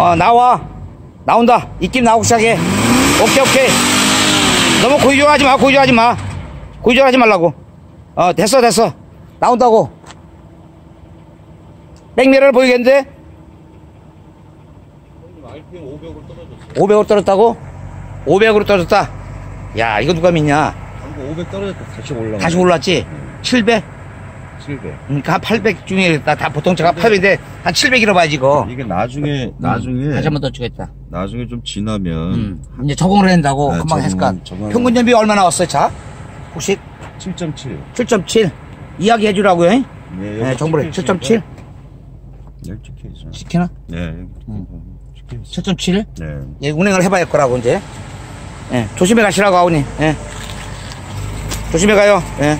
어, 나와. 나온다. 입김 나오고 시작해. 오케이, 오케이. 너무 고의조하지 마, 고의조하지 마. 고의조하지 말라고. 어, 됐어, 됐어. 나온다고. 백미러를 보이겠는데? RPM 500으로 떨어졌어. 500으로 떨어졌다고? 500으로 떨어졌다. 야, 이거 누가 믿냐? 방금 500 떨어졌다. 다시 올라. 다시 올랐지? 700? 700. 그러니까 한 800 중에 다, 다 보통 제가 800인데 한 700이라 봐야지 이거. 이게 나중에 나중에 다시 한 번 더 주겠다. 나중에 좀 지나면 음. 이제 적응을 한다고 네, 금방 적응, 했을 까? 적응을 평균 연비 얼마 나왔어요, 자? 혹시 7.7. 7.7 이야기 해주라고요. 잉? 네, 네, 정보를 7.7 여기 찍혀 있어. 시키나? 네, 여기 찍혀 있어. 7.7 네. 예, 운행을 해봐야 할 거라고 이제. 예, 조심해 가시라고 아우님. 예. 조심해 가요. 예.